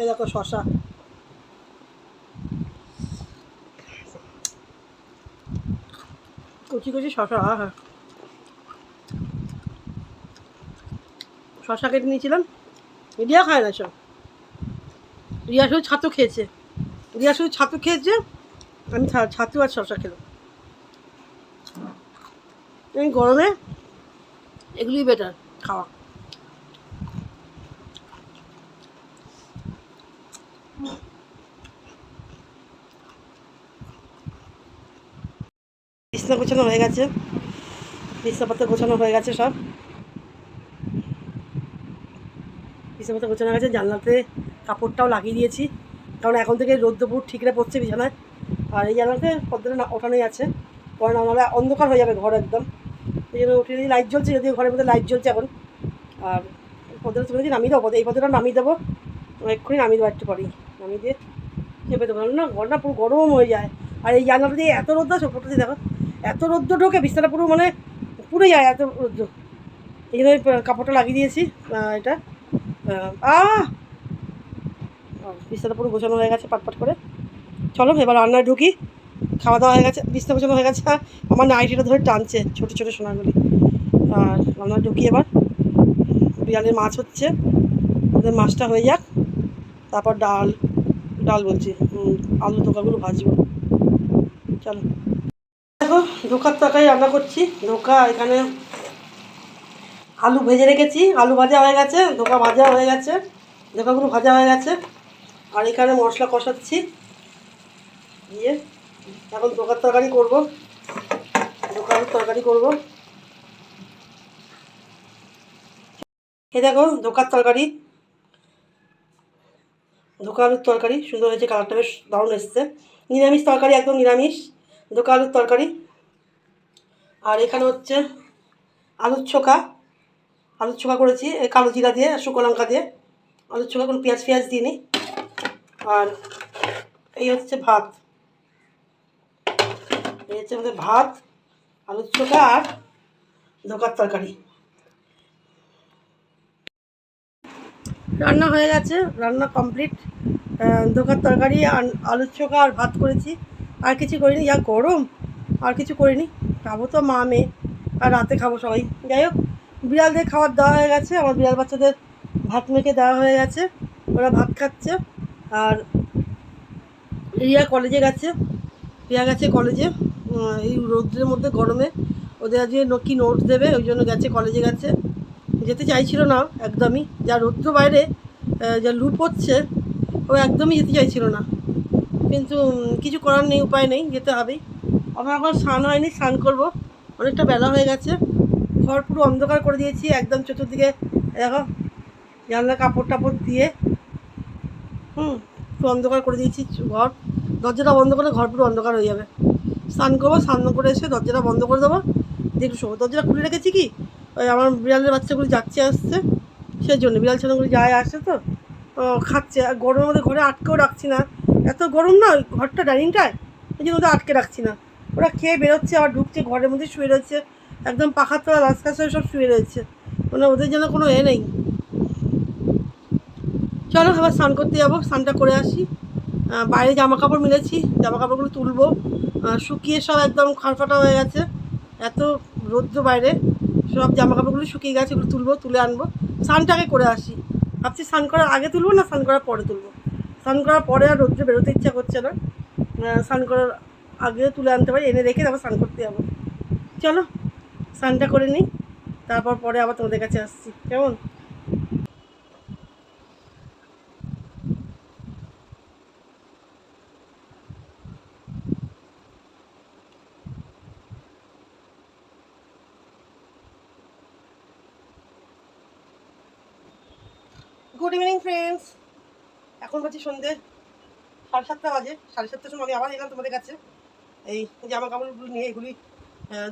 এই দেখো শশা। কচি কচি শশা হ্যাঁ শশা কেটে নিয়েছিলাম। রিয়া খায় না সব। রিয়া শুধু ছাতু খেয়েছে। রিয়া শুধু ছাতু খেয়েছে, আমি ছাতু আর শশা খেলাম। এই গরমে এগুলোই বেটার খাওয়া। বিছনা গোছানো হয়ে গেছে। বিছনাপত্র গোছানো হয়ে গেছে সব। বিছনাপত্র গোছানো গেছে, জানলাতে কাপড়টাও লাগিয়ে দিয়েছি। কারণ এখন থেকে রোদ্দপুর ঠিকরে পড়ছে বিছানায়। আর এই জানলাতে পদ্মটা না ওঠানোই আছে। না নাহলে অন্ধকার হয়ে যাবে ঘর একদম। এই জন্য উঠে লাইট জ্বলছে, যদিও ঘরের মধ্যে লাইট জ্বলছে এখন। আর পদ্মটা তুলে দিয়ে নামিয়ে দেবো। এই পদ্মটা নামিয়ে দেবো। এক্ষুনি নামিয়ে দেবো একটু পরেই। নামিয়ে দিয়ে চেপে দেবো। না ঘরটা পুরো গরম হয়ে যায়। আর এই জানলাটা দিয়ে এত আছে ওপরটা দিয়ে দেখো। এত রোদ্দ ঢোকে, বিছানা পুরো মানে পুরো যায় এত রোদ্দ এই জন্য কাপড়টা লাগিয়ে দিয়েছি এটা। আহ বিছানা পুরো গোছানো হয়ে গেছে, পাটপাট করে। চলো, এবার রান্নায় ঢুকি। খাওয়া দাওয়া হয়ে গেছে, বিছনা গোছানো হয়ে গেছে। আমার নাইটিটা ধরে টানছে, ছোটো ছোটো সোনাগুলি। আর রান্নায় ঢুকি এবার। বিড়ালের মাছ হচ্ছে, ওদের মাছটা হয়ে যাক। তারপর ডাল ডাল বলছি আলু ধোকাগুলো ভাজবো। চলো। দেখো ধোকার তরকারি রান্না করছি। ধোকা এখানে আলু ভেজে রেখেছি। আলু ভাজা হয়ে গেছে ধোকা ভাজা হয়ে গেছে। ধোকাগুলো ভাজা হয়ে গেছে। আর এখানে মশলা কষাচ্ছি। দিয়ে এখন ধোকার তরকারি করব। ধোকার তরকারি করব। এ দেখো ধোকার তরকারি। ধোকা আলুর তরকারি, সুন্দর হয়েছে, কালারটা বেশ দারুণ এসছে। নিরামিষ তরকারি, একদম নিরামিষ। ধোকা আলুর তরকারি। এখানে হচ্ছে আলুর ছোকা আলুর ছোকা করেছি কালো জিরা দিয়ে আর শুকনো লঙ্কা দিয়ে। আলুর ছোকা কোনো পেঁয়াজ পেঁয়াজ দিইনি। আর এই হচ্ছে ভাত। এই হচ্ছে আমাদের ভাত, আলুর ছোকা আর ধোকার তরকারি। রান্না হয়ে গেছে, রান্না কমপ্লিট। ধোকার তরকারি আর আলুর চোখা আর ভাত করেছি। আর কিছু করিনি, যা গরম। আর কিছু করিনি। খাব তো মা, মেয়ে, আর রাতে খাব সবাই। যাই হোক, বিড়ালদের খাবার দেওয়া হয়ে গেছে। আমার বিড়াল বাচ্চাদের ভাত মেখে দেওয়া হয়ে গেছে। ওরা ভাত খাচ্ছে। আর রিয়া কলেজে গেছে। রিয়া গেছে কলেজে এই রৌদ্রের মধ্যে, গরমে। ওদের আজকে কি নোট দেবে? ওই জন্য গেছে কলেজে গেছে। যেতে চাইছিল না একদমই। যা রৌদ্র বাইরে যা লু পড়ছে, ও একদমই যেতে চাইছিল না। কিন্তু কিছু করার নেই, উপায় নেই। যেতে হবেই। আমার এখন স্নান হয়নি, স্নান করব। অনেকটা বেলা হয়ে গেছে। ঘর পুরো অন্ধকার করে দিয়েছি, একদম চতুর্দিকে দেখো, জানলা, কাপড় টাপড় দিয়ে, হুম, পুরো অন্ধকার করে দিয়েছি ঘর। দরজাটা বন্ধ করলে ঘর পুরো অন্ধকার হয়ে যাবে। স্নান করব, স্নান করে এসে দরজাটা বন্ধ করে দেবো, দেখু শোবো। দরজাটা খুলে রেখেছি কি? ওই আমার বিড়ালের বাচ্চাগুলো যাচ্ছে, আসছে। সেই জন্য বিড়াল ছানাগুলো যায় আসছে তো। খাচ্ছে, আর গরমের মধ্যে ঘরে আটকেও রাখছি না। এত গরম না ঘরটা ডাইনিংটায়, এই জন্য আটকে রাখছি না। ওরা খেয়ে বেরোচ্ছে, আবার ঢুকছে, ঘরের মধ্যে শুয়ে রয়েছে। একদম পাখার তলা রাস্তার সঙ্গে সব শুয়ে রয়েছে। মানে ওদের যেন কোনো এ নেই। চলো এবার স্নান করতে যাব, স্নানটা করে আসি। বাইরে জামা কাপড় মিলেছি জামা কাপড়গুলো তুলবো শুকিয়ে সব একদম খারফাটা হয়ে গেছে। এত রৌদ্র বাইরে, সব জামা কাপড়গুলো শুকিয়ে গেছে ওগুলো তুলবো, তুলে আনব। স্নানটাকে করে আসি। ভাবছি স্নান করার আগে তুলবো না স্নান করার পরে তুলবো? স্নান করার পরে আর রৌদ্রে বেরোতে ইচ্ছা করছে না। স্নান করার আগে তুলে আনতে পারি, এনে রেখে তারপর স্নান করতে যাব। চলো, স্নানটা করে নিই, তারপর পরে আবার তোমাদের কাছে আসছি। কেমন? গুড ইভিনিং ফ্রেন্ডস এখন বাজে সন্ধ্যে সাড়ে সাতটা বাজে, সাড়ে সাতটার সময় আমি আবার এলাম তোমাদের কাছে। এই জামা কাপড়গুলো নিয়ে এগুলি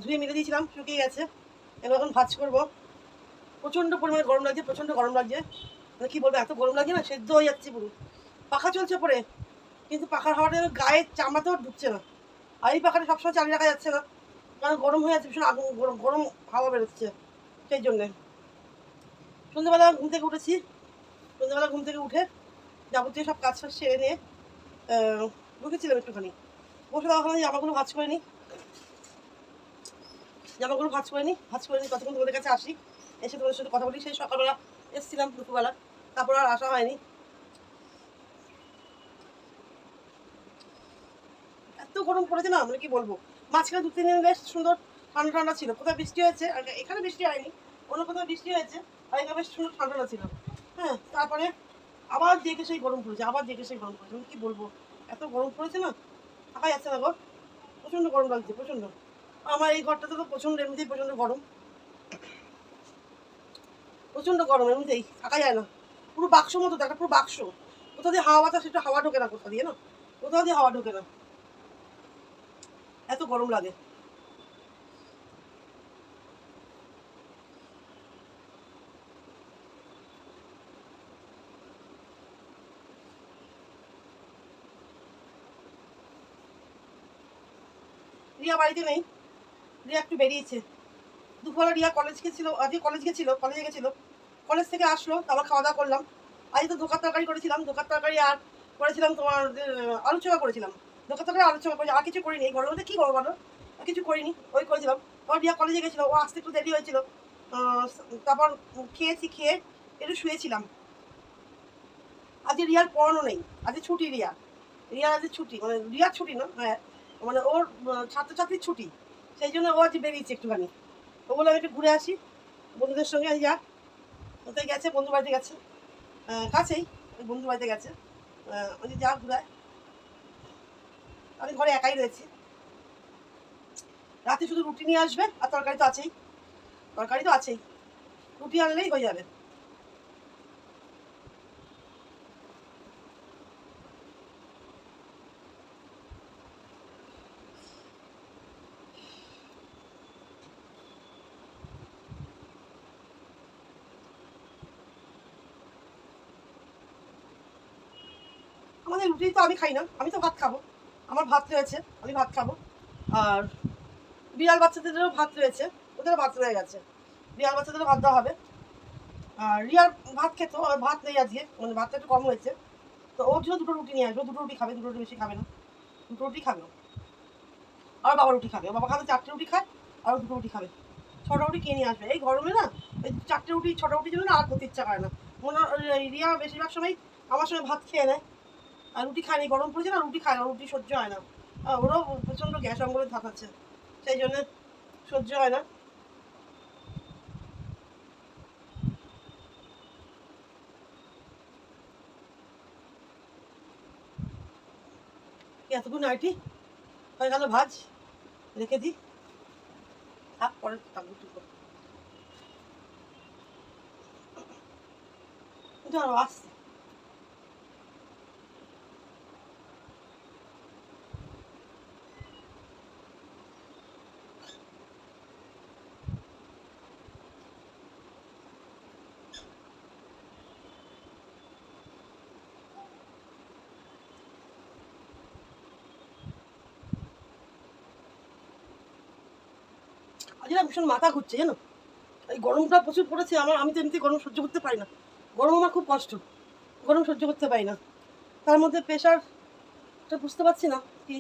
ধুয়ে মেলে দিয়েছিলাম, শুকিয়ে গেছে। এবার এখন ভাজ করব। প্রচণ্ড পরিমাণে গরম লাগছে, প্রচণ্ড গরম লাগছে। মানে কী বলব, এত গরম লাগছে না, সেদ্ধ হয়ে যাচ্ছে পুরো। পাখা চলছে পরে কিন্তু পাখার হাওয়াটা গায়ের চামড়াতেও ঢুকছে না। আর এই পাখাটা সবসময় চালিয়ে রাখা যাচ্ছে না। কারণ গরম হয়ে যাচ্ছে, ভীষণ আগুন, গরম গরম হাওয়া বেরোচ্ছে সেই জন্যে। সন্ধ্যেবেলা ঘুম থেকে উঠেছি। সন্ধ্যেবেলা ঘুম থেকে উঠে যাবতীয় সব কাজ ফাজ সেরে নিয়ে ঢুকেছিলাম একটুখানি। বসে দেওয়া হয় জামাগুলো ভাজ করে নিই জামাগুলো ভাজ করে নিই ভাজ করে নিই ততক্ষণ তোমাদের কাছে আসি, এসে তোমাদের সাথে কথা বলি। সেই সকালবেলা এসেছিলাম দুপুরবেলা, তারপর আর আসা হয়নি। এত গরম পড়েছে না আমরা কি বলব? মাঝখানে দু, তিন দিন বেশ সুন্দর ঠান্ডা ঠান্ডা ছিল। কোথাও বৃষ্টি হয়েছে আর এখানে বৃষ্টি হয়নি, অন্য কোথাও বৃষ্টি হয়েছে আর এখানে বেশ সুন্দর ঠান্ডা ঠান্ডা ছিল। হ্যাঁ তারপরে আবার জেগে সেই গরম পড়েছে, আবার জেগে সেই গরম পড়েছে। আমি কি বলব? এত গরম পড়েছে না থাকা যাচ্ছে না গো প্রচণ্ড গরম লাগছে, প্রচণ্ড। আমার এই ঘরটাতে তো প্রচণ্ড, এমনিতেই প্রচণ্ড গরম। প্রচণ্ড গরম, এমনিতেই, থাকা যায় না। পুরো বাক্স মতো দেখা, পুরো বাক্স। কোথাও দিয়ে হাওয়া বাতাস একটু হাওয়া ঢোকে না কোথাও দিয়ে, না? কোথাও দিয়ে হাওয়া ঢোকে না? এত গরম লাগে। রিয়া বাড়িতে নেই। রিয়া একটু বেরিয়েছে। দুপুরে রিয়া কলেজ গেছিল, আজকে কলেজ গেছিল কলেজে গেছিল। কলেজ থেকে আসলো আবার খাওয়া দাওয়া করলাম। আজ তো ধোকার তরকারি করেছিলাম, ধোকার তরকারি আর করেছিলাম তোমার আলোচনা করেছিলাম। ধোকার তরকারি, আলু চোখা করেছি, আর কিছু করিনি। এই গরমের মধ্যে কী করব বলো? কিছু করিনি, ওই করেছিলাম। ওর রিয়া কলেজে গেছিল, ও আসতে একটু দেরি হয়েছিল। তারপর খেয়েছি, খেয়ে একটু শুয়েছিলাম। আজকে রিয়ার পড়ানো নেই, আজকে ছুটি রিয়া। রিয়ার আজকে ছুটি মানে রিয়ার ছুটি না হ্যাঁ। মানে ওর ছাত্রছাত্রীর ছুটি। সেই জন্য ও আজ বেরিয়েছে একটুখানি। ও বলে আমি একটু ঘুরে আসি। বন্ধুদের সঙ্গে যাক। ওতে গেছে বন্ধু বাড়িতে গেছে। কাছেই, ওই বন্ধু বাড়িতে গেছে। আমি যা ঘুরায়। আমি ঘরে একাই রয়েছি। রাতে শুধু রুটি নিয়ে আসবে, আর তরকারি তো আছেই। তরকারি তো আছেই। রুটি আনলেই হয়ে যাবে। আমাদের রুটি তো আমি খাই না। আমি তো ভাত খাব। আমার ভাত রয়েছে, আমি ভাত খাব। আর বিড়াল বাচ্চাদেরও ভাত রয়েছে, ওদেরও ভাত রয়ে গেছে। বিড়াল বাচ্চাদেরও ভাত দেওয়া হবে। আর রিয়ার ভাত খেত ভাত নেই আজকে মানে ভাতটা একটু কম হয়েছে। তো ওর জন্য দুটো রুটি নিয়ে আসবে দুটো রুটি খাবে, দুটো রুটি বেশি খাবে না। দুটো রুটি খাবে আর বাবা রুটি খাবে বাবা খাবে চারটে রুটি খায়, আর দুটো রুটি খাবে। ছটা রুটি কিনে নিয়ে আসবে? এই গরমে না, এই চারটে রুটি, ছটা রুটি জন্য না আর করতে ইচ্ছা করে না। মনে রিয়া বেশিরভাগ সময় আমার সঙ্গে ভাত খেয়ে নেয়। আর রুটি খায়নি, গরম পড়েছে না, রুটি খায় রুটি সহ্য হয় না। ওরও প্রচণ্ড গ্যাস অম্বলে থাকাচ্ছে, সেই জন্য সহ্য হয় না। এতক্ষণ নাইটি? হয়ে গেল ভাজ, রেখে দিই থাক, পরে থাকব টুকু ধরো, আসছে। আজ ভীষণ মাথা ঘুরছে, জানো? এই গরমটা প্রচুর পড়েছে, আমার, আমি তো এমনি গরম সহ্য করতে পারি না। গরম আমার খুব কষ্ট, গরম সহ্য করতে পারি না। তার মধ্যে প্রেশারটা বুঝতে পারছি না কি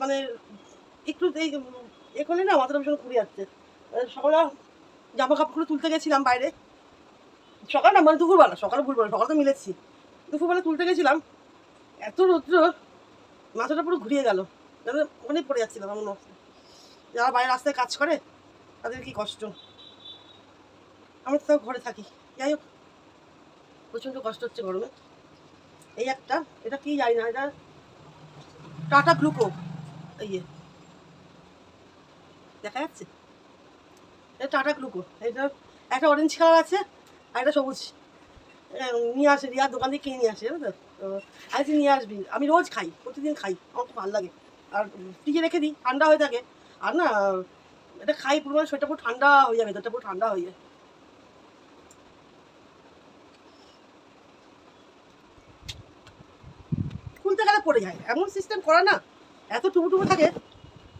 মানে একটু এই, এ করলে না মাথাটা ভীষণ ঘুরে যাচ্ছে সকালে জামা কাপড়গুলো তুলতে গেছিলাম বাইরে। সকাল না মানে দুপুরবেলা, সকালে ভুলবেলা সকাল তো মিলেছি। দুপুরবেলা তুলতে গেছিলাম, এত রৌদ্র, মাথাটা পুরো ঘুরিয়ে গেল। ওখানে পড়ে যাচ্ছিলাম অবস্থা যারা বাইরে রাস্তায় কাজ করে তাদের কি কষ্ট? আমরা তো ঘরে থাকি। যাই হোক, প্রচণ্ড কষ্ট হচ্ছে গরমে। এই একটা, এটা কি জানি না, এটা টাটা গ্লুকো। এই যে। দেখা যাচ্ছে? এটা টাটা গ্লুকো। এটা একটা অরেঞ্জ কালার আছে আর একটা সবুজ। নিয়ে আসে, রিয়ার দোকান থেকে কিনে নিয়ে আসে, জানো তো? তো নিয়ে আসবি, আমি রোজ খাই, প্রতিদিন খাই, আমার খুব ভালো লাগে। আর ফ্রিজে রেখে দিই, ঠান্ডা হয়ে থাকে। আর না, এটা খাই পুরো, শরীরটা পুরো ঠান্ডা হয়ে যাবে, ভেতরটা পুরো ঠান্ডা হয়ে যায় খুলতে গেলে পড়ে যায়, এমন সিস্টেম করা না, এত টুবু থাকে,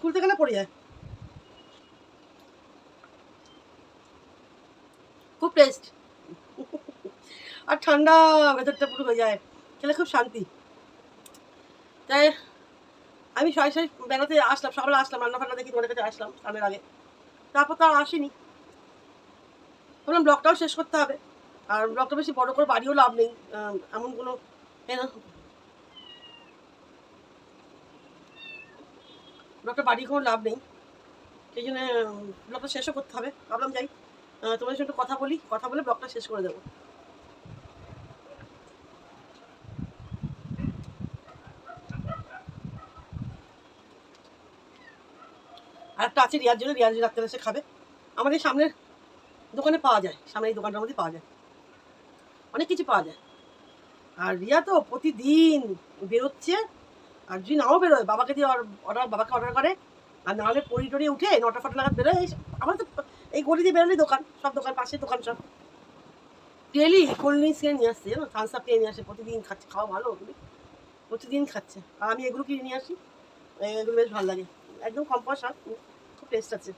খুলতে গেলে পড়ে যায়। খুব টেস্ট আর ঠান্ডা, ভেতরটা পুরো হয়ে যায়, খেলে খুব শান্তি। তাই আমি সবাই সবাই বেড়াতে আসলাম সকালে আসলাম রান্না ফান্না দেখি তোমাদের কাছে আসলাম স্নানের আগে। তারপর তো আর আসিনি। ভাবলাম ব্লগটাও শেষ করতে হবে। আর ব্লগটা বেশি বড় করে বাড়িও লাভ নেই এমন কোনো ব্লগটা বাড়ি কোনো লাভ নেই। সেই জন্য ব্লগটা শেষও করতে হবে। ভাবলাম যাই তোমাদের সঙ্গে কথা বলি, কথা বলে ব্লগটা শেষ করে দেবো। একটা আছে রিয়ার জন্য রিয়াজ ডাক্তার এসে খাবে। আমাদের সামনের দোকানে পাওয়া যায়, সামনের এই দোকানটার মধ্যে পাওয়া যায়। অনেক কিছু পাওয়া যায়। আর রিয়া তো প্রতিদিন বেরোচ্ছে, আর যদি নাও বেরোয়, বাবাকে দিয়ে অর্ডার বাবাকে অর্ডার করে, আর নাহলে পরি টরি উঠে নটা ফটা নাগাদ বেরোয় আমার তো এই গলি দিয়ে বেরোলেই দোকান, সব দোকান, পাশের দোকান সব। ডেলি কোল্ড ড্রিঙ্কস কিনে নিয়ে আসছে, জানো? থামস আপ কিনে নিয়ে আসে, প্রতিদিন খাচ্ছে, খাওয়া ভালো ওগুলি। প্রতিদিন খাচ্ছে। আর আমি এগুলো কিনে নিয়ে আসি, এগুলো বেশ ভালো লাগে। একদম কম পয়সা। টেস্ট আছে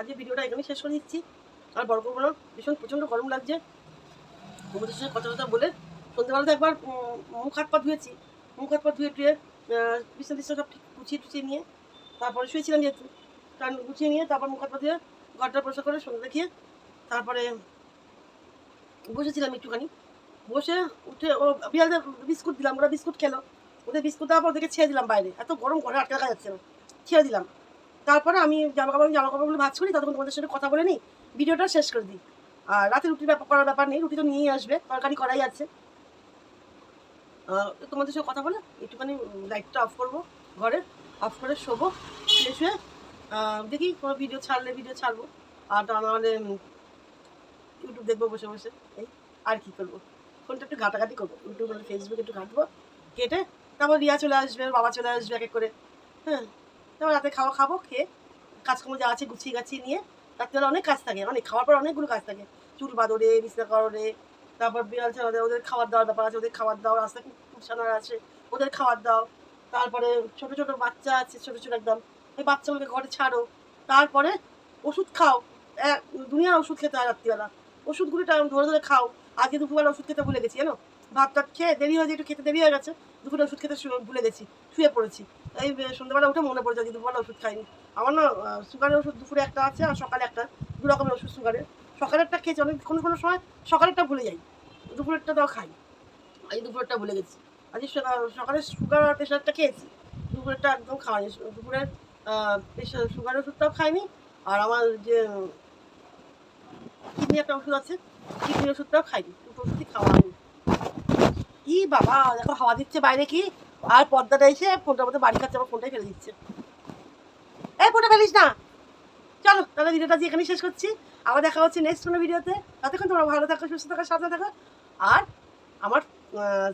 আজকে ভিডিওটা এখানে শেষ করে দিচ্ছি। আর বড় করব না ভীষণ প্রচণ্ড গরম লাগছে। তোমাদের সঙ্গে কথা কথা বলে সন্ধ্যেবেলাতে একবার মুখ হাত পা ধুয়েছি। মুখ হাত পা ধুয়ে আহ, বিছনা টিছনা সব ঠিক গুছিয়ে টুছিয়ে নিয়ে তারপরে শুয়েছিলাম যেহেতু টান গুছিয়ে নিয়ে তারপর মুখ হাত পা ধুয়ে ঘরটা পরিষ্কার করে সন্ধ্যে দেখিয়ে তারপরে বসেছিলাম একটুখানি। বসে উঠে ও বিড়ালদের বিস্কুট দিলাম ওরা বিস্কুট খেলো। ওদের বিস্কুট দেওয়ার পর ওদেরকে ছেড়ে দিলাম বাইরে। এত গরম ঘরে আটকে রাখা যাচ্ছে না। ছেড়ে দিলাম। তারপরে আমি জামা কাপড় জামা কাপড়গুলো ভাজ করি ততক্ষণ তোমাদের সাথে কথা বলে নিই। ভিডিওটা শেষ করে দিই। আর রাতে ব্যাপার করার ব্যাপার নেই রুটি তো নিয়েই আসবে তরকারি করাই আছে। তোমাদের সাথে কথা বলে একটুখানি লাইটটা অফ করব ঘরে অফ করে শোবো শুয়ে আহ, দেখি কোনো ভিডিও ছাড়লে ভিডিও ছাড়বো। আর তা নাহলে ইউটিউব দেখব বসে বসে এই আর কি করব। ফোনটা একটু ঘাটাঘাটি করব ইউটিউব ফেসবুক একটু ঘাটবো, কেটে তারপর রিয়া চলে আসবে বাবা চলে আসবে এক এক করে। হ্যাঁ তারপর রাতে খাওয়া খাব, খেয়ে কাজকর্ম যা আছে গুছিয়ে গাছিয়ে নিয়ে রাত্রেবেলা অনেক কাজ থাকে অনেক খাওয়ার পর অনেকগুলো কাজ থাকে। চুল বাদরে, বিছনা কররে তারপর বিড়াল ছাড়া ওদের খাবার দাওয়ার ব্যাপার আছে, ওদের খাবার দাওয়ার রাস্তা কুসানোর আছে, ওদের খাবার দাও। তারপরে ছোট ছোট বাচ্চা আছে, ছোট ছোট একদম, এই বাচ্চাগুলোকে ঘরে ছাড়ো। তারপরে ওষুধ খাও দুনিয়ার ওষুধ খেতে হয় রাত্রিবেলা। ওষুধগুলো টাইম ধরে ধরে খাও। আজকে দুপুরবেলা ওষুধ খেতে ভুলে গেছি, জানো? ভাত টাত খেয়ে দেরি হয়ে যায়, একটু খেতে দেরি হয়ে গেছে দুপুরে ওষুধ খেতে ভুলে গেছি, শুয়ে পড়েছি। এই সন্ধ্যাবেলা উঠে মনে পড়েছে যে দুপুরবেলা ওষুধ খাইনি। আমার না সুগারের ওষুধ দুপুরে একটা আছে আর সকালে একটা, দু রকমের ওষুধ সুগারের সকালেরটা খেয়েছি, অনেক কোনো কোনো সময় সকালেরটা ভুলে যাই, দুপুরেরটা তাও খাই। আজ দুপুরেরটা ভুলে গেছি। আজ সকালে সুগার আর প্রেশারটা খেয়েছি, দুপুরেরটা একদম খাওয়ানি দুপুরের প্রেশার সুগারের ওষুধটাও খাইনি। আর আমার যে, কিডনি একটা ওষুধ আছে কিডনির ওষুধটাও খাইনি, দুটো ওষুধই খাওয়া হয়নি। ই বাবা, দেখো হাওয়া দিচ্ছে বাইরে কি? আর পর্দাটা এসে ফোনটার মধ্যে বাড়ি খাচ্ছে আমার ফোনটাই ফেলে দিচ্ছে। এই ফোনটা ফেলিস না। চলো, তাহলে ভিডিওটা আজকে এখানেই শেষ করছি। আবার দেখা হচ্ছে নেক্সট কোনো ভিডিওতে। ততক্ষণ তোমরা ভালো থাকো, সুস্থ থাকো, সাবধানে থাকো। আর আমার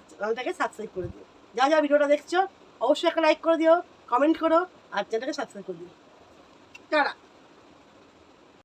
চ্যানেলটাকে সাবস্ক্রাইব করে দিও। যা যা ভিডিওটা দেখছ, অবশ্যই একটা লাইক করে দিও কমেন্ট করো, আর চ্যানেলটাকে সাবস্ক্রাইব করে দিও। টাটা।